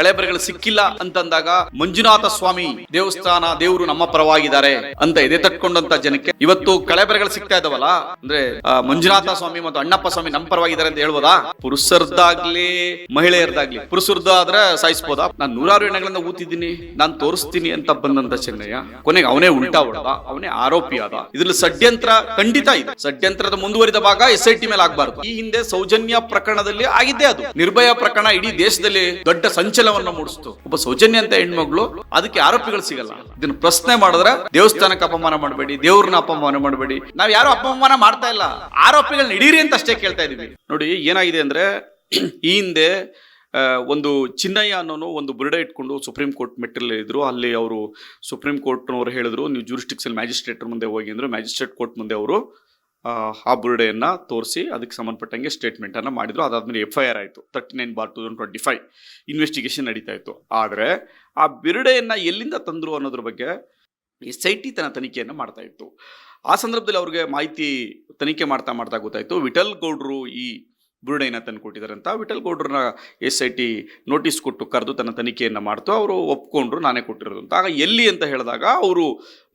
ಕಳೆಬರಗಳು ಸಿಕ್ಕಿಲ್ಲ ಅಂತಂದಾಗ ಮಂಜುನಾಥ ಸ್ವಾಮಿ ದೇವಸ್ಥಾನ ದೇವರು ನಮ್ಮ ಪರವಾಗಿದ್ದಾರೆ ಅಂತ ಎದೆ ತಟ್ಕೊಂಡಂತ ಜನಕ್ಕೆ ಇವತ್ತು ಕಳೆಬರಗಳು ಸಿಗ್ತಾ ಇದಾವಲ್ಲ? ಅಂದ್ರೆ ಮಂಜುನಾಥ ಸ್ವಾಮಿ ಮತ್ತು ಅಣ್ಣಪ್ಪ ಸ್ವಾಮಿ ನಮ್ಮ ಪರವಾಗಿದ್ದಾರೆ ಅಂತ ಹೇಳ್ಬೋದಾ? ಪುರುಷರದ್ದಾಗ್ಲಿ ಮಹಿಳೆಯರದಾಗ್ಲಿ ಪುರುಷರದ್ದು ಆದ್ರೆ ಸಾಯಿಸ್ಬೋದಾ? ನಾನು ನೂರಾರು ಎಣ್ಣೆಗಳನ್ನ ಊತಿದ್ದೀನಿ, ನಾನು ತೋರಿಸ್ತೀನಿ ಅಂತ ಬಂದಂತ ಚೆನ್ನಯ್ಯ, ಕೊನೆಗೆ ಅವನೇ ಉಲ್ಟಾ ಹೊಡೆದ, ಅವನೇ ಆರೋಪಿ ಆದ. ಇದ್ರಲ್ಲಿ ಷಡ್ಯಂತ್ರ ಖಂಡಿತ ಇದೆ. ಷಡ್ಯಂತ್ರದ ಮುಂದುವರಿದ ಭಾಗ ಎಸ್ ಐ ಟಿ ಮೇಲೆ ಆಗ್ಬಾರ್ದು. ಈ ಹಿಂದೆ ಸೌಜನ್ಯ ಪ್ರಕರಣದಲ್ಲಿ ಆಗಿದ್ದೇ ಅದು. ನಿರ್ಭಯ ಪ್ರಕರಣ ಇಡೀ ದೇಶದಲ್ಲಿ ದೊಡ್ಡ ಸಂಚಲನವನ್ನ ಮೂಡಿಸ್ತು. ಒಬ್ಬ ಸೌಜನ್ಯ ಅಂತ ಹೆಣ್ಮಗಳು ಅದಕ್ಕೆ ಆರೋಪಿಗಳು ಸಿಗಲ್ಲ. ಇದನ್ನ ಪ್ರಶ್ನೆ ಮಾಡಿದ್ರೆ ದೇವಸ್ಥಾನಕ್ಕೆ ಅಪಮಾನ ಮಾಡಬೇಡಿ, ದೇವ್ರನ್ನ ಅಪಮಾನ ಮಾಡಬೇಡಿ. ನಾವ್ ಯಾರು ಅಪಮಾನ ಮಾಡ್ತಾ ಇಲ್ಲ. ಆರೋಪಿಗಳನ್ನ ಹಿಡೀರಿ ಅಂತ ಅಷ್ಟೇ ಕೇಳ್ತಾ ಇದೀವಿ. ನೋಡಿ, ಏನಾಗಿದೆ ಅಂದ್ರೆ ಈ ಹಿಂದೆ ಒಂದು ಚಿನ್ನಯ್ಯ ಅನ್ನೋನು ಒಂದು ಬುರುಡೆ ಇಟ್ಕೊಂಡು ಸುಪ್ರೀಂ ಕೋರ್ಟ್ ಮೆಟ್ಟಿಲ್ ಇದ್ರು. ಅಲ್ಲಿ ಅವರು ಸುಪ್ರೀಂ ಕೋರ್ಟ್ನವ್ರು ಹೇಳಿದ್ರು, ನೀವು ಜೂರಿಸ್ಟಿಕ್ಸಲ್ ಮ್ಯಾಜಿಸ್ಟ್ರೇಟ್ ಮುಂದೆ ಹೋಗಿ ಅಂದ್ರು. ಮ್ಯಾಜಿಸ್ಟ್ರೇಟ್ ಕೋರ್ಟ್ ಮುಂದೆ ಅವರು ಆ, ಬುರುಡೆಯನ್ನು ತೋರಿಸಿ ಅದಕ್ಕೆ ಸಂಬಂಧಪಟ್ಟಂಗೆ ಸ್ಟೇಟ್ಮೆಂಟನ್ನು ಮಾಡಿದರು. ಅದಾದ್ಮೇಲೆ ಎಫ್ ಐ ಆರ್ ಆಯಿತು. Thirty nine bar two twenty five investigation ನಡೀತಾ ಇತ್ತು. ಆದರೆ ಆ ಬಿರುಡೆಯನ್ನು ಎಲ್ಲಿಂದ ತಂದರು ಅನ್ನೋದ್ರ ಬಗ್ಗೆ ಎಸ್ ಐ ಟಿ ತನ್ನ ತನಿಖೆಯನ್ನು ಮಾಡ್ತಾ ಇತ್ತು. ಆ ಸಂದರ್ಭದಲ್ಲಿ ಅವ್ರಿಗೆ ಮಾಹಿತಿ ತನಿಖೆ ಮಾಡ್ತಾ ಮಾಡ್ತಾ ಗೊತ್ತಾಯಿತು. ವಿಠಲ್ ಗೌಡ್ರು ಈ ಬುರುಡೆಯನ್ನ ತಂದು ಕೊಟ್ಟಿದ್ದಾರೆ ಅಂತ ವಿಠಲ್ ಗೌಡ್ರನ್ನ ಎಸ್ ಐ ಟಿ ನೋಟಿಸ್ ಕೊಟ್ಟು ಕರೆದು ತನ್ನ ತನಿಖೆಯನ್ನು ಮಾಡ್ತು. ಅವರು ಒಪ್ಕೊಂಡ್ರು, ನಾನೇ ಕೊಟ್ಟಿರೋದು ಅಂತ. ಆಗ ಎಲ್ಲಿ ಅಂತ ಹೇಳಿದಾಗ ಅವರು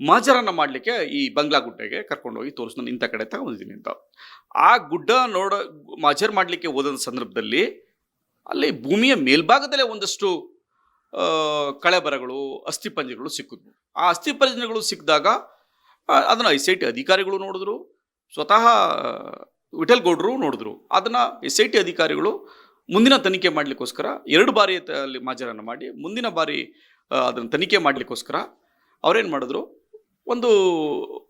ಮಾಜರನ್ನು ಮಾಡಲಿಕ್ಕೆ ಈ ಬಂಗ್ಲಾ ಗುಡ್ಡೆಗೆ ಕರ್ಕೊಂಡೋಗಿ ತೋರಿಸ್ ನಾನು ಇಂಥ ಕಡೆ ತಗೊಂಡಿದ್ದೀನಿ ಅಂತ. ಆ ಗುಡ್ಡ ನೋಡ, ಮಾಜರ್ ಮಾಡಲಿಕ್ಕೆ ಹೋದ ಸಂದರ್ಭದಲ್ಲಿ ಅಲ್ಲಿ ಭೂಮಿಯ ಮೇಲ್ಭಾಗದಲ್ಲೇ ಒಂದಷ್ಟು ಕಳೆಬರಗಳು ಅಸ್ಥಿಪಂಜರಗಳು ಸಿಕ್ಕಿದ್ವು. ಆ ಅಸ್ಥಿಪಂಜರಗಳು ಸಿಕ್ಕಿದಾಗ ಅದನ್ನು ಐ ಸಿ ಐ ಟಿ ಅಧಿಕಾರಿಗಳು ನೋಡಿದ್ರು. ಸ್ವತಃ ವಿಠಲ್ ಗೌಡ್ರು ನೋಡಿದ್ರು. ಅದನ್ನು ಎಸ್ ಐ ಟಿ ಅಧಿಕಾರಿಗಳು ಮುಂದಿನ ತನಿಖೆ ಮಾಡಲಿಕ್ಕೋಸ್ಕರ, ಎರಡು ಬಾರಿ ಅಲ್ಲಿ ಮಾಜರನ್ನು ಮಾಡಿ, ಮುಂದಿನ ಬಾರಿ ಅದನ್ನು ತನಿಖೆ ಮಾಡಲಿಕ್ಕೋಸ್ಕರ ಅವರೇನು ಮಾಡಿದ್ರು, ಒಂದು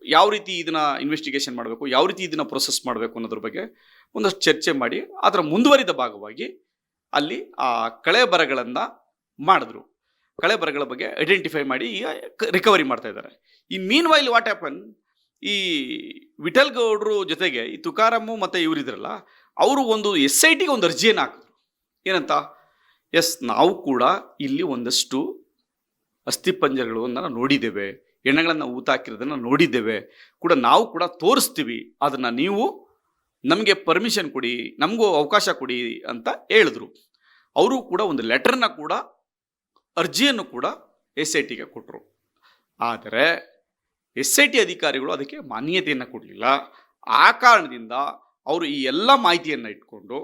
ಯಾವ ರೀತಿ ಇದನ್ನು ಇನ್ವೆಸ್ಟಿಗೇಷನ್ ಮಾಡಬೇಕು, ಯಾವ ರೀತಿ ಇದನ್ನು ಪ್ರೊಸೆಸ್ ಮಾಡಬೇಕು ಅನ್ನೋದ್ರ ಬಗ್ಗೆ ಒಂದಷ್ಟು ಚರ್ಚೆ ಮಾಡಿ, ಅದರ ಮುಂದುವರಿದ ಭಾಗವಾಗಿ ಅಲ್ಲಿ, ಆ, ಕಳೆ ಬರಗಳನ್ನು ಮಾಡಿದ್ರು. ಕಳೆ ಬರಗಳ ಬಗ್ಗೆ ಐಡೆಂಟಿಫೈ ಮಾಡಿ ರಿಕವರಿ ಮಾಡ್ತಾ ಇದ್ದಾರೆ. ಈ ಮೀನ್ ವೈಲ್ ವಾಟ್ ಹ್ಯಾಪನ್ ಈ ವಿಠಲ್ ಗೌಡ್ರು ಜೊತೆಗೆ ಈ ತುಕಾರಾಮು ಮತ್ತು ಇವರಿದ್ರಲ್ಲ, ಅವರು ಒಂದು ಎಸ್ ಐ ಟಿಗೆ ಒಂದು ಅರ್ಜಿಯನ್ನು ಹಾಕಿದ್ರು. ಏನಂತ? ಎಸ್, ನಾವು ಕೂಡ ಇಲ್ಲಿ ಒಂದಷ್ಟು ಅಸ್ಥಿಪಂಜರಗಳನ್ನು ನೋಡಿದ್ದೇವೆ, ಎಣ್ಣೆಗಳನ್ನು ಊತ ಹಾಕಿರೋದನ್ನು ನೋಡಿದ್ದೇವೆ, ಕೂಡ ನಾವು ಕೂಡ ತೋರಿಸ್ತೀವಿ, ಅದನ್ನು ನೀವು ನಮಗೆ ಪರ್ಮಿಷನ್ ಕೊಡಿ, ನಮಗೂ ಅವಕಾಶ ಕೊಡಿ ಅಂತ ಹೇಳಿದ್ರು. ಅವರು ಕೂಡ ಒಂದು ಲೆಟರ್ನ ಕೂಡ, ಅರ್ಜಿಯನ್ನು ಕೂಡ ಎಸ್ ಐ ಟಿಗೆ ಕೊಟ್ಟರು ಆದರೆ ಎಸ್ ಐ ಟಿ ಅಧಿಕಾರಿಗಳು ಅದಕ್ಕೆ ಮಾನ್ಯತೆಯನ್ನು ಕೊಡಲಿಲ್ಲ. ಆ ಕಾರಣದಿಂದ ಅವರು ಈ ಎಲ್ಲ ಮಾಹಿತಿಯನ್ನು ಇಟ್ಕೊಂಡು,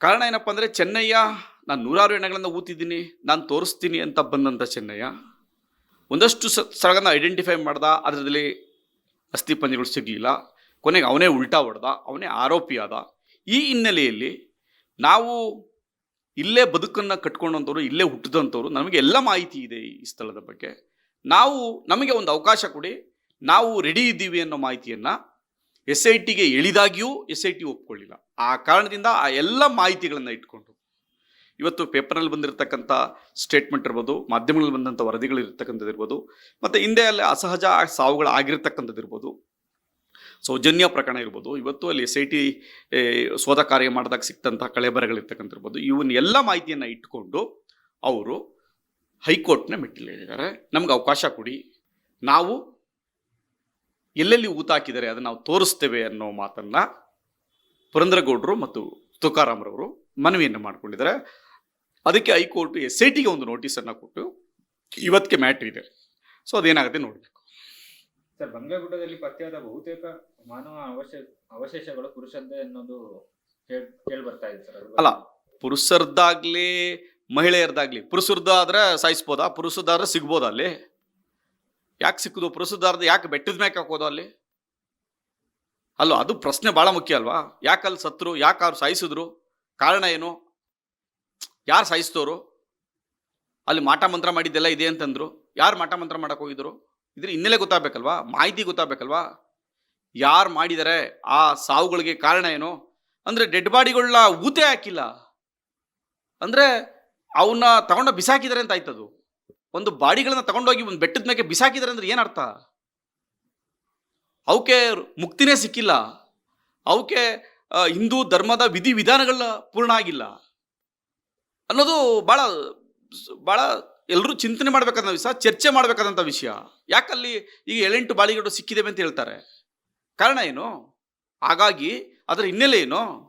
ಕಾರಣ ಏನಪ್ಪ ಅಂದರೆ ಚೆನ್ನಯ್ಯ, ನಾನು ನೂರಾರು ಎಣ್ಣೆಗಳನ್ನು ಊತಿದ್ದೀನಿ, ನಾನು ತೋರಿಸ್ತೀನಿ ಅಂತ ಬಂದಂಥ ಚೆನ್ನಯ್ಯ, ಒಂದಷ್ಟು ಸ್ಥಳಗಳನ್ನ ಐಡೆಂಟಿಫೈ ಮಾಡ್ದ ಅದರಲ್ಲಿ ಅಸ್ಥಿಪಂಜರಗಳು ಸಿಗಲಿಲ್ಲ. ಕೊನೆಗೆ ಅವನೇ ಉಲ್ಟಾ ಹೊಡೆದ, ಅವನೇ ಆರೋಪಿಯಾದ ಈ ಹಿನ್ನೆಲೆಯಲ್ಲಿ ನಾವು ಇಲ್ಲೇ ಬದುಕನ್ನು ಕಟ್ಕೊಂಡಂಥವ್ರು ಇಲ್ಲೇ ಹುಟ್ಟಿದಂಥವ್ರು ನಮಗೆ ಎಲ್ಲ ಮಾಹಿತಿ ಇದೆ ಈ ಸ್ಥಳದ ಬಗ್ಗೆ. ನಾವು ನಮಗೆ ಒಂದು ಅವಕಾಶ ಕೊಡಿ. ನಾವು ರೆಡಿ ಇದ್ದೀವಿ ಅನ್ನೋ ಮಾಹಿತಿಯನ್ನು ಎಸ್ ಐ ಟಿಗೆ ಎಳಿದಾಗಿಯೂ ಎಸ್ ಐ ಟಿ ಒಪ್ಕೊಳ್ಳಿಲ್ಲ. ಆ ಕಾರಣದಿಂದ ಆ ಎಲ್ಲ ಮಾಹಿತಿಗಳನ್ನು ಇಟ್ಕೊಂಡು. ಇವತ್ತು ಪೇಪರ್ನಲ್ಲಿ ಬಂದಿರತಕ್ಕಂಥ ಸ್ಟೇಟ್ಮೆಂಟ್ ಇರ್ಬೋದು, ಮಾಧ್ಯಮಗಳಲ್ಲಿ ಬಂದಂಥ ವರದಿಗಳು ಇರ್ತಕ್ಕಂಥದ್ದು ಇರ್ಬೋದು, ಮತ್ತು ಹಿಂದೆ ಅಲ್ಲಿ ಅಸಹಜ ಸಾವುಗಳು ಆಗಿರ್ತಕ್ಕಂಥದ್ದು ಇರ್ಬೋದು, ಸೌಜನ್ಯ ಪ್ರಕರಣ ಇರ್ಬೋದು, ಇವತ್ತು ಅಲ್ಲಿ ಎಸ್ ಐ ಟಿ ಶೋಧ ಕಾರ್ಯ ಮಾಡಿದಾಗ ಸಿಕ್ತಂಥ ಕಳೆಬರಗಳಿರ್ತಕ್ಕಂಥ ಇರ್ಬೋದು, ಇವನ್ನೆಲ್ಲ ಮಾಹಿತಿಯನ್ನು ಇಟ್ಕೊಂಡು ಅವರು ಹೈಕೋರ್ಟ್ನ ಮೆಟ್ಟಿಲೇರಿದ್ದಾರೆ ನಮ್ಗೆ ಅವಕಾಶ ಕೊಡಿ ನಾವು ಎಲ್ಲೆಲ್ಲಿ ಊತ ಹಾಕಿದ್ದಾರೆ ಅದನ್ನು ನಾವು ತೋರಿಸ್ತೇವೆ ಅನ್ನೋ ಮಾತನ್ನು ಪುರಂದ್ರಗೌಡರು ಮತ್ತು ತುಕಾರಾಮ್ರವರು ಮನವಿಯನ್ನು ಮಾಡಿಕೊಂಡಿದ್ದಾರೆ ಅದಕ್ಕೆ ಹೈಕೋರ್ಟ್ ಎಸ್ ಐ ಟಿಗೆ ಒಂದು ನೋಟಿಸನ್ನು ಕೊಟ್ಟು ಇವತ್ತಿಗೆ ಮ್ಯಾಟ್ರ್ ಇದೆ ಸೊ ಅದೇನಾಗುತ್ತೆ ನೋಡಬೇಕು ಸರ್ ಬಂಗ್ಲಾಗುಡ್ಡದಲ್ಲಿ ಪತ್ತೆಯಾದ ಬಹುತೇಕ ಮಾನವ ಅವಶೇ ಅವಶೇಷಗಳು ಪುರುಷದ್ದೇ ಅನ್ನೋದು ಹೇಳಿ ಕೇಳಿ ಬರ್ತಾ ಇದೆ ಸರ್. ಅಲ್ಲ. ಪುರುಷರದ್ದಾಗ್ಲಿ ಮಹಿಳೆಯರದಾಗ್ಲಿ, ಪುರುಷರದ್ದಾದ್ರೆ ಸಾಯಿಸ್ಬೋದಾ? ಪುರುಷದಾದ್ರೆ ಸಿಗ್ಬೋದ ಅಲ್ಲಿ? ಯಾಕೆ ಸಿಕ್ಕುದು? ಪುರುಷದಾರ್ದು ಯಾಕೆ ಬೆಟ್ಟದ ಮ್ಯಾಕೆ ಹಾಕೋದು ಅಲ್ಲಿ? ಅಲ್ಲ, ಅದು ಪ್ರಶ್ನೆ ಭಾಳ ಮುಖ್ಯ ಅಲ್ವಾ? ಯಾಕೆ ಅಲ್ಲಿ ಸತ್ರು? ಯಾಕೆ ಅವ್ರು ಸಾಯಿಸಿದ್ರು? ಕಾರಣ ಏನು? ಯಾರು ಸಾಯಿಸ್ತೋರು ಅಲ್ಲಿ ಮಾಟ ಮಂತ್ರ ಮಾಡಿದ್ದೆಲ್ಲ ಇದೆ ಅಂತಂದ್ರು. ಯಾರು ಮಾಟ ಮಂತ್ರ ಮಾಡಕ್ಕೆ ಹೋಗಿದ್ರು? ಇದ್ರ ಹಿನ್ನೆಲೆ ಗೊತ್ತಾಗಬೇಕಲ್ವಾ? ಮಾಹಿತಿ ಗೊತ್ತಾಗಬೇಕಲ್ವಾ? ಯಾರು ಮಾಡಿದರೆ ಆ ಸಾವುಗಳಿಗೆ ಕಾರಣ ಏನು? ಅಂದರೆ ಡೆಡ್ ಬಾಡಿಗಳನ್ನ ಊತೆ ಹಾಕಿಲ್ಲ. ಅಂದ್ರೆ ಅವನ್ನ ತಗೊಂಡ ಬಿಸಾಕಿದ್ದಾರೆ ಅಂತ ಆಯ್ತದು. ಒಂದು ಬಾಡಿಗಳನ್ನ ತಗೊಂಡೋಗಿ ಒಂದು ಬೆಟ್ಟದ ಮೇಲೆ ಬಿಸಾಕಿದ್ದಾರೆ ಅಂದ್ರೆ ಏನರ್ಥ ಅವಕ್ಕೆ ಮುಕ್ತಿನೇ ಸಿಕ್ಕಿಲ್ಲ. ಅವಕ್ಕೆ ಹಿಂದೂ ಧರ್ಮದ ವಿಧಿ ವಿಧಾನಗಳ ಪೂರ್ಣ ಆಗಿಲ್ಲ. ಅನ್ನೋದು ಭಾಳ ಭಾಳ ಎಲ್ಲರೂ ಚಿಂತನೆ ಮಾಡ್ಬೇಕಾದಂಥ ವಿಷಯ, ಚರ್ಚೆ ಮಾಡಬೇಕಾದಂಥ ವಿಷಯ. ಯಾಕಲ್ಲಿ ಈಗ ಏಳೆಂಟು ಬಾಡಿಗಳು ಸಿಕ್ಕಿದ್ದೇವೆ ಅಂತ ಹೇಳ್ತಾರೆ. ಕಾರಣ ಏನು? ಹಾಗಾಗಿ ಅದರ ಹಿನ್ನೆಲೆ ಏನು?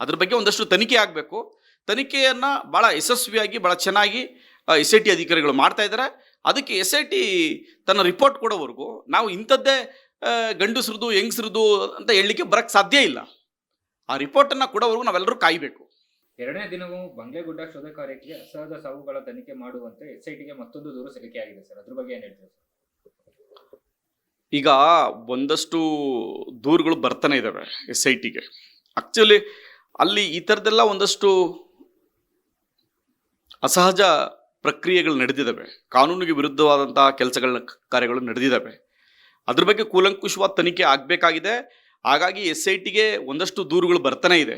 ಅದ್ರ ಬಗ್ಗೆ ಒಂದಷ್ಟು ತನಿಖೆ ಆಗಬೇಕು. ತನಿಖೆಯನ್ನು ಭಾಳ ಯಶಸ್ವಿಯಾಗಿ ಭಾಳ ಚೆನ್ನಾಗಿ ಎಸ್ ಐ ಟಿ ಅಧಿಕಾರಿಗಳು ಮಾಡ್ತಾ ಇದ್ದಾರೆ. ಅದಕ್ಕೆ ಎಸ್ ಐ ಟಿ ತನ್ನ ರಿಪೋರ್ಟ್ ಕೊಡೋವರೆಗೂ ನಾವು ಇಂಥದ್ದೇ ಗಂಡಸ್ರದ್ದು ಹೆಂಗಸ್ರದ್ದು ಅಂತ ಹೇಳಲಿಕ್ಕೆ ಬರಕ್ಕೆ ಸಾಧ್ಯ ಇಲ್ಲ. ಆ ರಿಪೋರ್ಟನ್ನು ಕೊಡೋವರೆಗೂ ನಾವೆಲ್ಲರೂ ಕಾಯಬೇಕು. ಎರಡನೇ ದಿನವೂ ಬಂಗ್ಲೆಗುಡ್ಡ ಶೋಧ ಕಾರ್ಯಕ್ಕೆ ಅಸಹಜ ಸಾವುಗಳ ತನಿಖೆ ಮಾಡುವಂತೆ ಎಸ್ಐಟಿಗೆ ಮತ್ತೊಂದು ದೂರು ಸಲ್ಲಿಕೆಯಾಗಿದೆ ಸರ್. ಅದ್ರ ಬಗ್ಗೆ ಏನು ಹೇಳ್ತೀರಾ ಸರ್? ಈಗ ಒಂದಷ್ಟು ದೂರುಗಳು ಬರ್ತಾನೆ ಇದ್ದಾವೆ ಎಸ್ ಐ ಟಿಗೆ ಆ್ಯಕ್ಚುಲಿ ಅಲ್ಲಿ ಈ ಥರದ್ದೆಲ್ಲ ಒಂದಷ್ಟು ಅಸಹಜ ಪ್ರಕ್ರಿಯೆಗಳು ನಡೆದಿದ್ದಾವೆ. ಕಾನೂನಿಗೆ ವಿರುದ್ಧವಾದಂತಹ ಕೆಲಸಗಳ ಕಾರ್ಯಗಳು ನಡೆದಿದ್ದಾವೆ. ಅದ್ರ ಬಗ್ಗೆ ಕೂಲಂಕುಷವಾದ ತನಿಖೆ ಆಗಬೇಕಾಗಿದೆ. ಹಾಗಾಗಿ ಎಸ್ ಐ ಟಿಗೆ ಒಂದಷ್ಟು ದೂರುಗಳು ಬರ್ತಾನೆ ಇದೆ.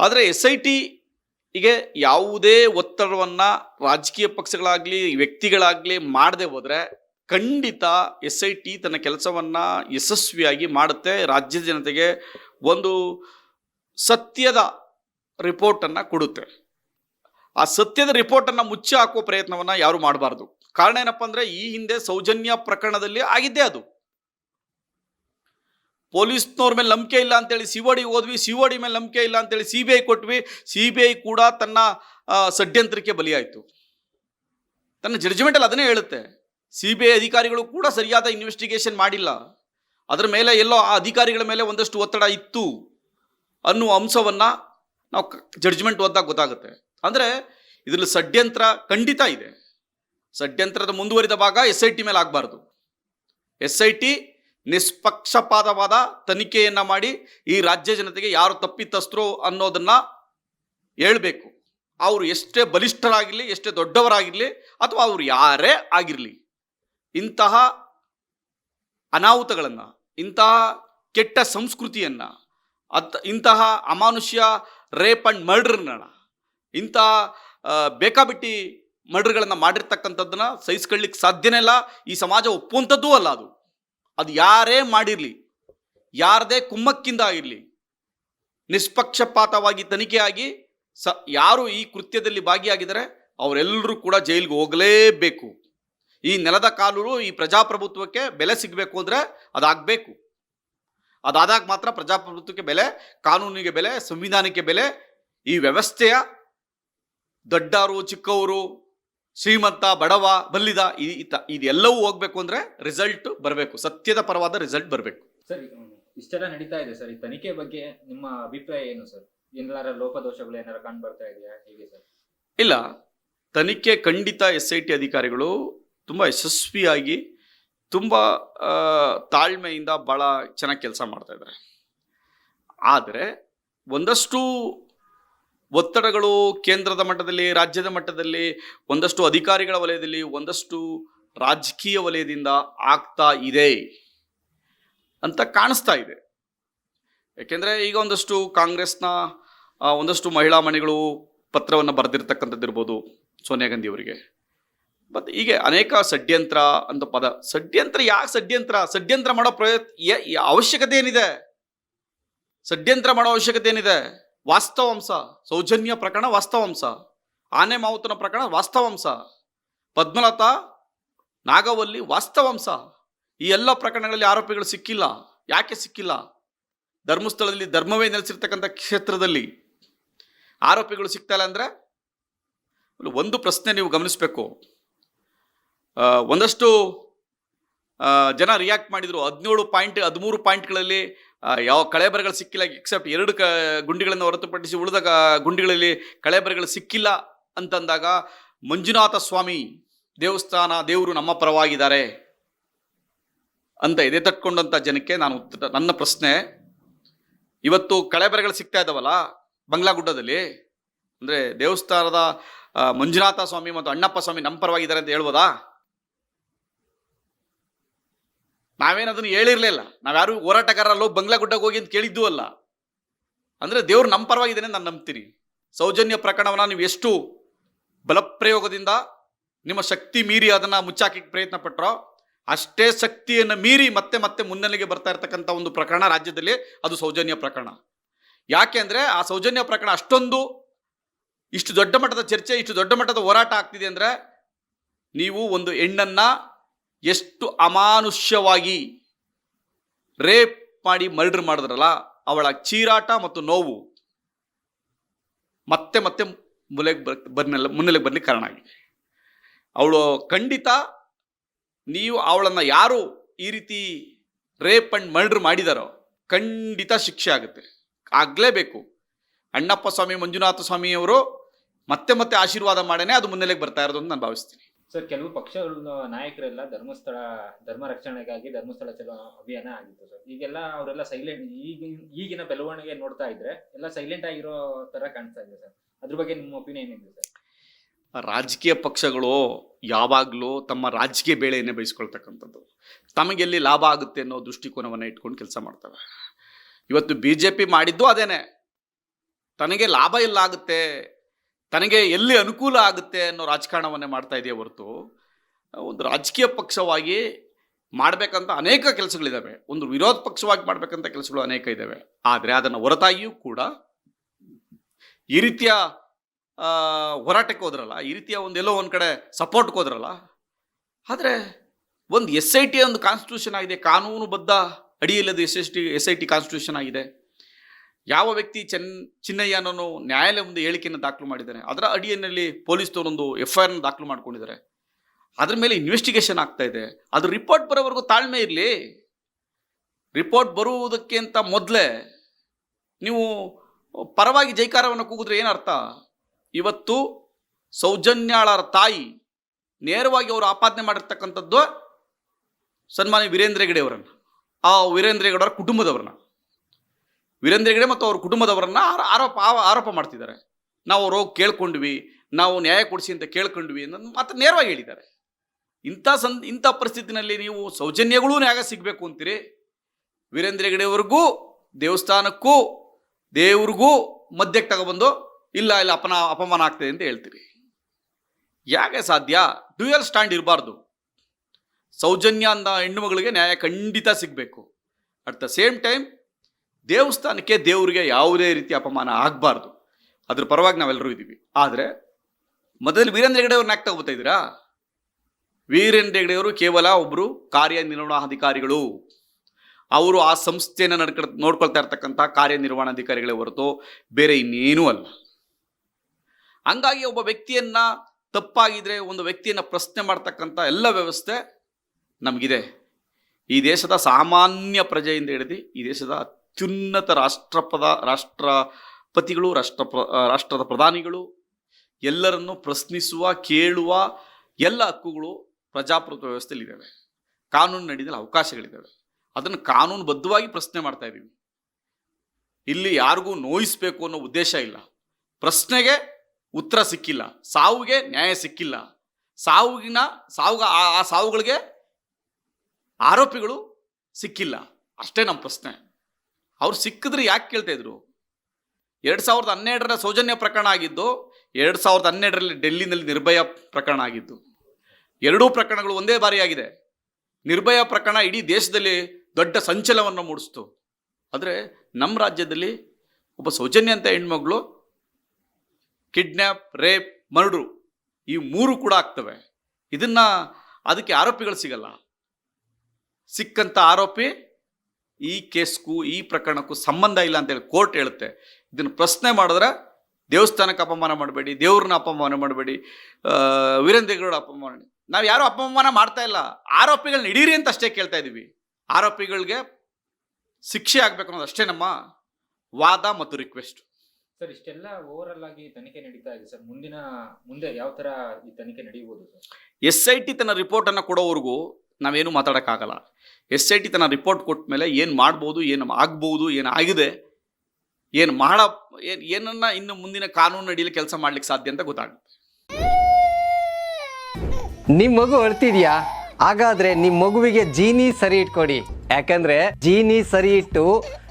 ಆದರೆ ಎಸ್ ಐ ಟಿಗೆ ಯಾವುದೇ ಒತ್ತಡವನ್ನು ರಾಜಕೀಯ ಪಕ್ಷಗಳಾಗಲಿ, ವ್ಯಕ್ತಿಗಳಾಗಲಿ ಮಾಡದೆ ಹೋದರೆ ಖಂಡಿತ ಎಸ್ ಐ ಟಿ ತನ್ನ ಕೆಲಸವನ್ನು ಯಶಸ್ವಿಯಾಗಿ ಮಾಡುತ್ತೆ. ರಾಜ್ಯದ ಜನತೆಗೆ ಒಂದು ಸತ್ಯದ ರಿಪೋರ್ಟನ್ನು ಕೊಡುತ್ತೆ. ಆ ಸತ್ಯದ ರಿಪೋರ್ಟನ್ನು ಮುಚ್ಚಿ ಹಾಕುವ ಪ್ರಯತ್ನವನ್ನು ಯಾರು ಮಾಡಬಾರ್ದು. ಕಾರಣ ಏನಪ್ಪ ಅಂದರೆ ಈ ಹಿಂದೆ ಸೌಜನ್ಯ ಪ್ರಕರಣದಲ್ಲಿ ಆಗಿದ್ದೆ ಅದು. ಪೊಲೀಸ್ನವ್ರ ಮೇಲೆ ನಂಬಿಕೆ ಇಲ್ಲ ಅಂತೇಳಿ ಸಿ ಡಿ ಹೋದ್ವಿ, ಸಿ ಡಿ ಮೇಲೆ ನಂಬಿಕೆ ಇಲ್ಲ ಅಂತೇಳಿ ಸಿ ಬಿ ಐ ಕೊಟ್ವಿ, ಸಿ ಬಿ ಐ ಕೂಡ ತನ್ನ ಷಡ್ಯಂತ್ರಕ್ಕೆ ಬಲಿಯಾಯಿತು. ತನ್ನ ಜಡ್ಜ್ಮೆಂಟಲ್ಲಿ ಅದನ್ನೇ ಹೇಳುತ್ತೆ. ಸಿ ಬಿ ಐ ಅಧಿಕಾರಿಗಳು ಕೂಡ ಸರಿಯಾದ ಇನ್ವೆಸ್ಟಿಗೇಷನ್ ಮಾಡಿಲ್ಲ. ಅದರ ಮೇಲೆ ಎಲ್ಲೋ ಆ ಅಧಿಕಾರಿಗಳ ಮೇಲೆ ಒಂದಷ್ಟು ಒತ್ತಡ ಇತ್ತು ಅನ್ನುವ ಅಂಶವನ್ನು ನಾವು ಜಡ್ಜ್ಮೆಂಟ್ ಓದಿದಾಗ ಗೊತ್ತಾಗುತ್ತೆ. ಅಂದರೆ ಇದರಲ್ಲಿ ಷಡ್ಯಂತ್ರ ಖಂಡಿತ ಇದೆ. ಷಡ್ಯಂತ್ರದ ಮುಂದುವರಿದ ಭಾಗ ಎಸ್ ಐ ಟಿ ಮೇಲೆ ಆಗಬಾರ್ದು. ಎಸ್ ಐ ಟಿ ನಿಷ್ಪಕ್ಷಪಾತವಾದ ತನಿಖೆಯನ್ನು ಮಾಡಿ ಈ ರಾಜ್ಯ ಜನತೆಗೆ ಯಾರು ತಪ್ಪಿತಸ್ಥರು ಅನ್ನೋದನ್ನು ಹೇಳಬೇಕು. ಅವರು ಎಷ್ಟೇ ಬಲಿಷ್ಠರಾಗಿರಲಿ, ಎಷ್ಟೇ ದೊಡ್ಡವರಾಗಿರಲಿ, ಅಥವಾ ಅವರು ಯಾರೇ ಆಗಿರಲಿ, ಇಂತಹ ಅನಾಹುತಗಳನ್ನು, ಇಂತಹ ಕೆಟ್ಟ ಸಂಸ್ಕೃತಿಯನ್ನು, ಅತ್ ಇಂತಹ ಅಮಾನುಷ್ಯ, ರೇಪ್ ಆ್ಯಂಡ್ ಮರ್ಡರ್ನ ಆ, ಬೇಕಾಬಿಟ್ಟಿ ಮರ್ಡರ್ಗಳನ್ನು ಮಾಡಿರ್ತಕ್ಕಂಥದ್ದನ್ನ ಸಹಿಸ್ಕೊಳ್ಳಿಕ್ಕೆ ಸಾಧ್ಯನೇ ಇಲ್ಲ. ಈ ಸಮಾಜ ಒಪ್ಪುವಂಥದ್ದೂ ಅಲ್ಲ ಅದು. ಅದು ಯಾರೇ ಮಾಡಿರಲಿ ಯಾರದೇ ಕುಮ್ಮಕ್ಕಿಂದ ಆಗಿರಲಿ ನಿಷ್ಪಕ್ಷಪಾತವಾಗಿ ತನಿಖೆಯಾಗಿ ಸ ಯಾರು ಈ ಕೃತ್ಯದಲ್ಲಿ ಭಾಗಿಯಾಗಿದ್ದಾರೆ ಅವರೆಲ್ಲರೂ ಕೂಡ ಜೈಲಿಗೆ ಹೋಗಲೇಬೇಕು. ಈ ನೆಲದ ಕಾನೂನು ಈ ಪ್ರಜಾಪ್ರಭುತ್ವಕ್ಕೆ ಬೆಲೆ ಸಿಗಬೇಕು ಅಂದರೆ ಅದಾಗಬೇಕು. ಅದಾದಾಗ ಮಾತ್ರ ಪ್ರಜಾಪ್ರಭುತ್ವಕ್ಕೆ ಬೆಲೆ ಕಾನೂನಿಗೆ ಬೆಲೆ ಸಂವಿಧಾನಕ್ಕೆ ಬೆಲೆ ಈ ವ್ಯವಸ್ಥೆಯ ದೊಡ್ಡವರು ಚಿಕ್ಕವರು ಶ್ರೀಮಂತ ಬಡವ ಬಲ್ಲಿದ ಇದೆಲ್ಲವೂ ಹೋಗ್ಬೇಕು ಅಂದ್ರೆ ರಿಸಲ್ಟ್ ಬರಬೇಕು. ಸತ್ಯದ ಪರವಾದ ರಿಸಲ್ಟ್ ಬರಬೇಕು. ಸರ್ ಇಷ್ಟೆಲ್ಲ ನಡೀತಾ ಇದೆ ಸರ್. ಈ ತನಿಖೆ ಬಗ್ಗೆ ನಿಮ್ಮ ಅಭಿಪ್ರಾಯ ಏನು ಸರ್? ಏನಾರ ಲೋಪದೋಷಗಳು ಏನಾರ ಕಂಡು ಬರ್ತಾ ಇದೆಯಾ? ಹೇಗೆ ಸರ್? ಇಲ್ಲ. ತನಿಖೆ ಖಂಡಿತ ಎಸ್ ಐ ಟಿ ಅಧಿಕಾರಿಗಳು ತುಂಬ ಯಶಸ್ವಿಯಾಗಿ ತುಂಬ ತಾಳ್ಮೆಯಿಂದ ಭಾಳ ಚೆನ್ನಾಗಿ ಕೆಲಸ ಮಾಡ್ತಾ ಇದ್ದಾರೆ. ಆದರೆ ಒಂದಷ್ಟು ಒತ್ತಡಗಳು ಕೇಂದ್ರದ ಮಟ್ಟದಲ್ಲಿ, ರಾಜ್ಯದ ಮಟ್ಟದಲ್ಲಿ ಒಂದಷ್ಟು ಅಧಿಕಾರಿಗಳ ವಲಯದಲ್ಲಿ, ಒಂದಷ್ಟು ರಾಜಕೀಯ ವಲಯದಿಂದ ಆಗ್ತಾ ಇದೆ ಅಂತ ಕಾಣಿಸ್ತಾ ಇದೆ. ಯಾಕೆಂದರೆ ಈಗ ಒಂದಷ್ಟು ಕಾಂಗ್ರೆಸ್ನ ಒಂದಷ್ಟು ಮಹಿಳಾ ಮಣಿಗಳು ಪತ್ರವನ್ನು ಬರೆದಿರ್ತಕ್ಕಂಥದ್ದು ಇರ್ಬೋದು ಸೋನಿಯಾ ಗಾಂಧಿ ಅವರಿಗೆ. ಮತ್ತು ಹೀಗೆ ಅನೇಕ ಷಡ್ಯಂತ್ರ ಅಂತ ಪದ, ಷಡ್ಯಂತ್ರ ಯಾಕೆ ಷಡ್ಯಂತ್ರ? ಷಡ್ಯಂತ್ರ ಮಾಡೋ ಪ್ರಯತ್ನ ಅವಶ್ಯಕತೆ ಏನಿದೆ? ಷಡ್ಯಂತ್ರ ಮಾಡೋ ಅವಶ್ಯಕತೆ ಏನಿದೆ? ವಾಸ್ತವಾಂಶ, ಸೌಜನ್ಯ ಪ್ರಕರಣ ವಾಸ್ತವಾಂಶ, ಆನೆ ಮಾವುತನ ಪ್ರಕರಣ ವಾಸ್ತವಾಂಶ, ಪದ್ಮಲತಾ, ನಾಗವಲ್ಲಿ ವಾಸ್ತವಾಂಶ. ಈ ಎಲ್ಲ ಪ್ರಕರಣಗಳಲ್ಲಿ ಆರೋಪಿಗಳು ಸಿಕ್ಕಿಲ್ಲ. ಯಾಕೆ ಸಿಕ್ಕಿಲ್ಲ? ಧರ್ಮಸ್ಥಳದಲ್ಲಿ ಧರ್ಮವೇ ನೆಲೆಸಿರ್ತಕ್ಕಂಥ ಕ್ಷೇತ್ರದಲ್ಲಿ ಆರೋಪಿಗಳು ಸಿಗ್ತಾ ಇಲ್ಲ ಅಂದರೆ ಒಂದು ಪ್ರಶ್ನೆ ನೀವು ಗಮನಿಸಬೇಕು. ಒಂದಷ್ಟು ಜನ ರಿಯಾಕ್ಟ್ ಮಾಡಿದರು. ಹದಿನೇಳು ಪಾಯಿಂಟ್, ಹದಿಮೂರು ಪಾಯಿಂಟ್ಗಳಲ್ಲಿ ಯಾವ ಕಳೆಬರಗಳು ಸಿಕ್ಕಿಲ್ಲ ಎಕ್ಸೆಪ್ಟ್ ಎರಡು ಕ, ಗುಂಡಿಗಳನ್ನು ಹೊರತುಪಡಿಸಿ ಉಳಿದ ಗುಂಡಿಗಳಲ್ಲಿ ಕಳೆಬರಗಳು ಸಿಕ್ಕಿಲ್ಲ ಅಂತಂದಾಗ ಮಂಜುನಾಥ ಸ್ವಾಮಿ ದೇವಸ್ಥಾನ ದೇವರು ನಮ್ಮ ಪರವಾಗಿದ್ದಾರೆ ಅಂತ ಎದೆ ತಟ್ಕೊಂಡಂಥ ಜನಕ್ಕೆ ನಾನು ಉತ್ತರ, ನನ್ನ ಪ್ರಶ್ನೆ, ಇವತ್ತು ಕಳೆಬರಗಳು ಸಿಗ್ತಾ ಇದ್ದಾವಲ್ಲ, ಬಂಗ್ಲಾಗುಡ್ಡದಲ್ಲಿ, ಅಂದರೆ ದೇವಸ್ಥಾನದ ಮಂಜುನಾಥ ಸ್ವಾಮಿ ಮತ್ತು ಅಣ್ಣಪ್ಪ ಸ್ವಾಮಿ ನಮ್ಮ ಪರವಾಗಿದ್ದಾರೆ ಅಂತ ಹೇಳ್ಬೋದಾ? ನಾವೇನು ಅದನ್ನು ಹೇಳಿರ್ಲಿಲ್ಲ ನಾವ್ಯಾರು ಹೋರಾಟಗಾರರಲ್ಲೋ ಬಂಗ್ಲಾ ಗುಡ್ಡಕ್ಕೆ ಹೋಗಿ ಅಂತ ಕೇಳಿದ್ದು ಅಲ್ಲ. ಅಂದರೆ ದೇವ್ರು ನಮ್ಮ ಪರವಾಗಿದ್ದೇನೆ ನಾನು ನಂಬ್ತೀನಿ. ಸೌಜನ್ಯ ಪ್ರಕರಣವನ್ನು ನೀವು ಎಷ್ಟು ಬಲಪ್ರಯೋಗದಿಂದ ನಿಮ್ಮ ಶಕ್ತಿ ಮೀರಿ ಅದನ್ನು ಮುಚ್ಚಾಕಿಕ್ಕೆ ಪ್ರಯತ್ನ ಪಟ್ಟರೋ ಅಷ್ಟೇ ಶಕ್ತಿಯನ್ನು ಮೀರಿ ಮತ್ತೆ ಮತ್ತೆ ಮುನ್ನೆಲೆಗೆ ಬರ್ತಾ ಇರತಕ್ಕಂಥ ಒಂದು ಪ್ರಕರಣ ರಾಜ್ಯದಲ್ಲಿ ಅದು ಸೌಜನ್ಯ ಪ್ರಕರಣ. ಯಾಕೆ ಅಂದರೆ ಆ ಸೌಜನ್ಯ ಪ್ರಕರಣ ಅಷ್ಟೊಂದು ಇಷ್ಟು ದೊಡ್ಡ ಮಟ್ಟದ ಚರ್ಚೆ, ಇಷ್ಟು ದೊಡ್ಡ ಮಟ್ಟದ ಹೋರಾಟ ಆಗ್ತಿದೆ ಅಂದರೆ ನೀವು ಒಂದು ಹೆಣ್ಣನ್ನ ಎಷ್ಟು ಅಮಾನುಷ್ಯವಾಗಿ ರೇಪ್ ಮಾಡಿ ಮರ್ಡರ್ ಮಾಡಿದ್ರಲ್ಲ, ಅವಳ ಚೀರಾಟ ಮತ್ತು ನೋವು ಮತ್ತೆ ಮತ್ತೆ ಮುಲೆಗೆ ಬರ್, ಬರ್ನೆಲ್ಲ, ಮುನ್ನೆಲೆಗೆ ಬರ್ಲಿಕ್ಕೆ ಕಾರಣ ಆಗಿ. ಅವಳು ಖಂಡಿತ ನೀವು ಅವಳನ್ನು ಯಾರು ಈ ರೀತಿ ರೇಪ್ ಅಂಡ್ ಮರ್ಡರ್ ಮಾಡಿದಾರೋ ಖಂಡಿತ ಶಿಕ್ಷೆ ಆಗುತ್ತೆ. ಆಗಲೇಬೇಕು. ಅಣ್ಣಪ್ಪ ಸ್ವಾಮಿ, ಮಂಜುನಾಥ ಸ್ವಾಮಿಯವರು ಮತ್ತೆ ಮತ್ತೆ ಆಶೀರ್ವಾದ ಮಾಡೇನೆ ಅದು ಮುನ್ನೆಲೆಗೆ ಬರ್ತಾ ಇರೋದು ಅಂತ ನಾನು ಭಾವಿಸ್ತೀನಿ. ಸರ್, ಕೆಲವು ಪಕ್ಷಗಳ ನಾಯಕರೆಲ್ಲ ಧರ್ಮಸ್ಥಳ, ಧರ್ಮ ರಕ್ಷಣೆಗಾಗಿ ಧರ್ಮಸ್ಥಳ ಚಲೋ ಅಭಿಯಾನ ಆಗಿತ್ತು ಸರ್. ಈಗೆಲ್ಲ ಅವರೆಲ್ಲ ಸೈಲೆಂಟ್ ಈಗಿನ ಈಗಿನ ಬೆಳವಣಿಗೆ ನೋಡ್ತಾ ಇದ್ರೆ ಎಲ್ಲ ಸೈಲೆಂಟ್ ಆಗಿರೋ ತರ ಕಾಣ್ತಾ ಇದೆ ಸರ್. ಅದ್ರ ಬಗ್ಗೆ ನಿಮ್ಮ ಒಪಿನಿಯನ್ ಏನಿದೆ ಸರ್? ರಾಜಕೀಯ ಪಕ್ಷಗಳು ಯಾವಾಗಲೂ ತಮ್ಮ ರಾಜಕೀಯ ಬೇಳೆಯನ್ನೇ ಬಯಸ್ಕೊಳ್ತಕ್ಕಂಥದ್ದು. ತಮಗೆಲ್ಲಿ ಲಾಭ ಆಗುತ್ತೆ ಅನ್ನೋ ದೃಷ್ಟಿಕೋನವನ್ನು ಇಟ್ಕೊಂಡು ಕೆಲಸ ಮಾಡ್ತವೆ. ಇವತ್ತು ಬಿ ಜೆ ಪಿ ಮಾಡಿದ್ದು ಅದೇನೆ. ತನಗೆ ಲಾಭ ಇಲ್ಲ ಆಗುತ್ತೆ. ತನಗೆ ಎಲ್ಲಿ ಅನುಕೂಲ ಆಗುತ್ತೆ ಅನ್ನೋ ರಾಜಕಾರಣವನ್ನೇ ಮಾಡ್ತಾ ಇದೆಯೇ ಹೊರತು, ಒಂದು ರಾಜಕೀಯ ಪಕ್ಷವಾಗಿ ಮಾಡಬೇಕಂತ ಅನೇಕ ಕೆಲಸಗಳಿದ್ದಾವೆ ಒಂದು ವಿರೋಧ ಪಕ್ಷವಾಗಿ ಮಾಡಬೇಕಂತ ಕೆಲಸಗಳು ಅನೇಕ ಇದ್ದಾವೆ ಆದರೆ ಅದನ್ನು ಹೊರತಾಗಿಯೂ ಕೂಡ ಈ ರೀತಿಯ ಹೋರಾಟಕ್ಕೆ ಹೋದ್ರಲ್ಲ, ಈ ರೀತಿಯ ಒಂದು ಎಲ್ಲೋ ಒಂದು ಕಡೆ ಸಪೋರ್ಟ್ಗೆ ಹೋದ್ರಲ್ಲ, ಆದರೆ ಒಂದು ಎಸ್ ಐ ಟಿ ಒಂದು ಕಾನ್ಸ್ಟಿಟ್ಯೂಷನ್ ಆಗಿದೆ, ಕಾನೂನುಬದ್ಧ ಅಡಿಯಿಲ್ಲದ S S T, S I T constitution ಆಗಿದೆ. ಯಾವ ವ್ಯಕ್ತಿ ಚೆನ್ ಚಿನ್ನಯ್ಯ ಅನ್ನೋನು ನ್ಯಾಯಾಲಯ ಮುಂದೆ ಹೇಳಿಕೆಯನ್ನು ದಾಖಲು ಮಾಡಿದ್ದಾರೆ, ಅದರ ಅಡಿಯಲ್ಲಿ ಪೊಲೀಸ್ನವರೊಂದು ಎಫ್ ಐ ಆರ್ನ ದಾಖಲು ಮಾಡ್ಕೊಂಡಿದ್ದಾರೆ. ಅದ್ರ ಮೇಲೆ ಇನ್ವೆಸ್ಟಿಗೇಷನ್ ಆಗ್ತಾ ಇದೆ. ಅದು ರಿಪೋರ್ಟ್ ಬರೋವರೆಗೂ ತಾಳ್ಮೆ ಇರಲಿ. ರಿಪೋರ್ಟ್ ಬರುವುದಕ್ಕೆ ಅಂತ ಮೊದಲೇ ನೀವು ಪರವಾಗಿ ಜೈಕಾರವನ್ನು ಕೂಗಿದ್ರೆ ಏನರ್ಥ ಇವತ್ತು ಸೌಜನ್ಯಾಳರ ತಾಯಿ ನೇರವಾಗಿ ಅವರು ಆಪಾದನೆ ಮಾಡಿರ್ತಕ್ಕಂಥದ್ದು ಸನ್ಮಾನ್ಯ ವೀರೇಂದ್ರ ಹೆಗಡೆ ಅವರನ್ನು ಆ ವೀರೇಂದ್ರ ಹೆಗಡೆ ಅವರ ಕುಟುಂಬದವ್ರನ್ನ. ವೀರೇಂದ್ರ ಹೆಗಡೆ ಮತ್ತು ಅವ್ರ ಕುಟುಂಬದವರನ್ನ ಆರೋಪ ಆರೋಪ ಮಾಡ್ತಿದ್ದಾರೆ. ನಾವು ಅವ್ರು ಹೋಗಿ ಕೇಳ್ಕೊಂಡ್ವಿ, ನಾವು ನ್ಯಾಯ ಕೊಡಿಸಿ ಅಂತ ಕೇಳ್ಕೊಂಡ್ವಿ ಅನ್ನೋದು ಮಾತ್ರ ನೇರವಾಗಿ ಹೇಳಿದ್ದಾರೆ. ಇಂಥ ಸನ್ ಇಂಥ ಪರಿಸ್ಥಿತಿನಲ್ಲಿ ನೀವು ಸೌಜನ್ಯಗಳೂ ನ್ಯಾಯ ಸಿಗಬೇಕು ಅಂತೀರಿ. ವೀರೇಂದ್ರ ಹೆಗಡೆಯವ್ರಿಗೂ ದೇವಸ್ಥಾನಕ್ಕೂ, ದೇವ್ರಿಗೂ ಮಧ್ಯಕ್ಕೆ ತಗೊಬಂದು ಇಲ್ಲ ಇಲ್ಲ, ಅಪನ ಅಪಮಾನ ಆಗ್ತದೆ ಅಂತ ಹೇಳ್ತೀರಿ. ಯಾಕೆ ಸಾಧ್ಯ? ಡ್ಯೂಯಲ್ ಸ್ಟ್ಯಾಂಡ್ ಇರಬಾರ್ದು. ಸೌಜನ್ಯ ಅಂದ ಹೆಣ್ಣುಮಗಳಿಗೆ ನ್ಯಾಯ ಖಂಡಿತ ಸಿಗಬೇಕು. ಅಟ್ ದ ಸೇಮ್ ಟೈಮ್ ದೇವಸ್ಥಾನಕ್ಕೆ ದೇವರಿಗೆ ಯಾವುದೇ ರೀತಿ ಅಪಮಾನ ಆಗಬಾರ್ದು. ಅದ್ರ ಪರವಾಗಿ ನಾವೆಲ್ಲರೂ ಇದ್ದೀವಿ. ಆದರೆ, ಮೊದಲು ವೀರೇಂದ್ರ ಹೆಗಡೆ ಅವ್ರನ್ನ ಯಾಕೆ ತಗೋತಾ ಇದ್ದೀರಾ? ವೀರೇಂದ್ರ ಹೆಗಡೆಯವರು ಕೇವಲ ಒಬ್ಬರು ಕಾರ್ಯನಿರ್ವಹಣಾಧಿಕಾರಿಗಳು ಅವರು ಆ ಸಂಸ್ಥೆಯನ್ನು ನಡ್ಕ ನೋಡ್ಕೊಳ್ತಾ ಇರ್ತಕ್ಕಂಥ ಕಾರ್ಯನಿರ್ವಹಣಾಧಿಕಾರಿಗಳೇ ಹೊರತು ಬೇರೆ ಇನ್ನೇನೂ ಅಲ್ಲ. ಹಂಗಾಗಿ ಒಬ್ಬ ವ್ಯಕ್ತಿಯನ್ನು ತಪ್ಪಾಗಿದ್ರೆ, ಒಂದು ವ್ಯಕ್ತಿಯನ್ನು ಪ್ರಶ್ನೆ ಮಾಡ್ತಕ್ಕಂಥ ಎಲ್ಲ ವ್ಯವಸ್ಥೆ ನಮಗಿದೆ. ಈ ದೇಶದ ಸಾಮಾನ್ಯ ಪ್ರಜೆಯಿಂದ ಹಿಡಿದು ಈ ದೇಶದ ಅತ್ಯುನ್ನತ ರಾಷ್ಟ್ರಪದ, ರಾಷ್ಟ್ರಪತಿಗಳು ರಾಷ್ಟ್ರ ರಾಷ್ಟ್ರದ ಪ್ರಧಾನಿಗಳು, ಎಲ್ಲರನ್ನು ಪ್ರಶ್ನಿಸುವ, ಕೇಳುವ ಎಲ್ಲ ಹಕ್ಕುಗಳು ಪ್ರಜಾಪ್ರಭುತ್ವ ವ್ಯವಸ್ಥೆಯಲ್ಲಿ ಇದ್ದಾವೆ ಕಾನೂನು ನಡೆಯಲು ಅವಕಾಶಗಳಿದ್ದಾವೆ. ಅದನ್ನು ಕಾನೂನುಬದ್ಧವಾಗಿ ಪ್ರಶ್ನೆ ಮಾಡ್ತಾ ಇದ್ದೀವಿ. ಇಲ್ಲಿ ಯಾರಿಗೂ ನೋಯಿಸ್ಬೇಕು ಅನ್ನೋ ಉದ್ದೇಶ ಇಲ್ಲ. ಪ್ರಶ್ನೆಗೆ ಉತ್ತರ ಸಿಕ್ಕಿಲ್ಲ. ಸಾವಿಗೆ ನ್ಯಾಯ ಸಿಕ್ಕಿಲ್ಲ. ಸಾವುಗಿನ, ಸಾವುಗ, ಆ- ಆ ಸಾವುಗಳಿಗೆ ಆರೋಪಿಗಳು ಸಿಕ್ಕಿಲ್ಲ. ಅಷ್ಟೇ ನಮ್ಮ ಪ್ರಶ್ನೆ. ಅವ್ರು ಸಿಕ್ಕಿದ್ರೆ ಯಾಕೆ ಕೇಳ್ತಾ ಇದ್ರು? ಎರಡು ಸಾವಿರದ ಹನ್ನೆರಡರ ಸೌಜನ್ಯ ಪ್ರಕರಣ ಆಗಿದ್ದು, ಎರಡು ಸಾವಿರದ ಹನ್ನೆರಡರಲ್ಲಿ ಡೆಲ್ಲಿನಲ್ಲಿ ನಿರ್ಭಯ ಪ್ರಕರಣ ಆಗಿದ್ದು. ಎರಡೂ ಪ್ರಕರಣಗಳು ಒಂದೇ ಬಾರಿಯಾಗಿದೆ. ನಿರ್ಭಯ ಪ್ರಕರಣ ಇಡೀ ದೇಶದಲ್ಲಿ ದೊಡ್ಡ ಸಂಚಲವನ್ನು ಮೂಡಿಸ್ತು. ಆದರೆ ನಮ್ಮ ರಾಜ್ಯದಲ್ಲಿ ಒಬ್ಬ ಸೌಜನ್ಯ ಅಂತ ಹೆಣ್ಮಗಳು ಕಿಡ್ನ್ಯಾಪ್ ರೇಪ್, ಮರ್ಡ್ರು ಈ ಮೂರು ಕೂಡ ಆಗ್ತವೆ. ಇದನ್ನು ಅದಕ್ಕೆ ಆರೋಪಿಗಳು ಸಿಗಲ್ಲ. ಸಿಕ್ಕಂಥ ಆರೋಪಿ ಈ ಕೇಸ್ಗೂ ಈ ಪ್ರಕರಣಕ್ಕೂ ಸಂಬಂಧ ಇಲ್ಲ ಅಂತೇಳಿ ಕೋರ್ಟ್ ಹೇಳುತ್ತೆ. ಇದನ್ನು ಪ್ರಶ್ನೆ ಮಾಡಿದ್ರೆ ದೇವಸ್ಥಾನಕ್ಕೆ ಅಪಮಾನ ಮಾಡಬೇಡಿ ದೇವ್ರನ್ನ ಅಪಮಾನ ಮಾಡಬೇಡಿ ವೀರೇಂದ್ರಗೌಡ ಅಪಮಾನ ನಾವು ಯಾರೂ ಅಪಮಾನ ಮಾಡ್ತಾ ಇಲ್ಲ. ಆರೋಪಿಗಳನ್ನ ಹಿಡೀರಿ ಅಂತ ಅಷ್ಟೇ ಕೇಳ್ತಾ ಇದ್ದೀವಿ ಆರೋಪಿಗಳಿಗೆ ಶಿಕ್ಷೆ ಆಗಬೇಕು ಅನ್ನೋದು ಅಷ್ಟೇ ನಮ್ಮ ವಾದ ಮತ್ತು ರಿಕ್ವೆಸ್ಟ್. ಸರ್ ಇಷ್ಟೆಲ್ಲ ಓವರ್ ಆಲ್ ಆಗಿ ತನಿಖೆ ನಡೀತಾ ಇದೆ ಸರ್. ಮುಂದಿನ ಮುಂದೆ ಯಾವ ತರ ಈ ತನಿಖೆ ನಡೆಯಬಹುದು ಎಸ್ ಐ ಟಿ ತನ್ನ ರಿಪೋರ್ಟನ್ನು ಕೊಡೋವರೆಗೂ ನಾವೇನು ಮಾತಾಡೋಕ್ಕಾಗಲ್ಲ. ಎಸ್ ಐ ಟಿ ತನ್ನ ರಿಪೋರ್ಟ್ ಕೊಟ್ಟ ಮೇಲೆ ಏನು ಮಾಡ್ಬೋದು, ಏನು ಆಗ್ಬೋದು, ಏನು ಆಗಿದೆ, ಏನು ಮಾಡ, ಏನು, ಏನನ್ನ ಇನ್ನು ಮುಂದಿನ ಕಾನೂನು ಅಡಿಯಲ್ಲಿ ಕೆಲಸ ಮಾಡ್ಲಿಕ್ಕೆ ಸಾಧ್ಯ ಅಂತ ಗೊತ್ತಾಗುತ್ತೆ. ನಿಮ್ ಮಗು ಅಳ್ತಿದ್ಯಾ? ಹಾಗಾದ್ರೆ ನಿಮ್ ಮಗುವಿಗೆ ಜೀನಿ ಸರಿ ಇಟ್ಕೊಡಿ. ಯಾಕಂದ್ರೆ ಜೀನಿ ಸರಿ ಇಟ್ಟು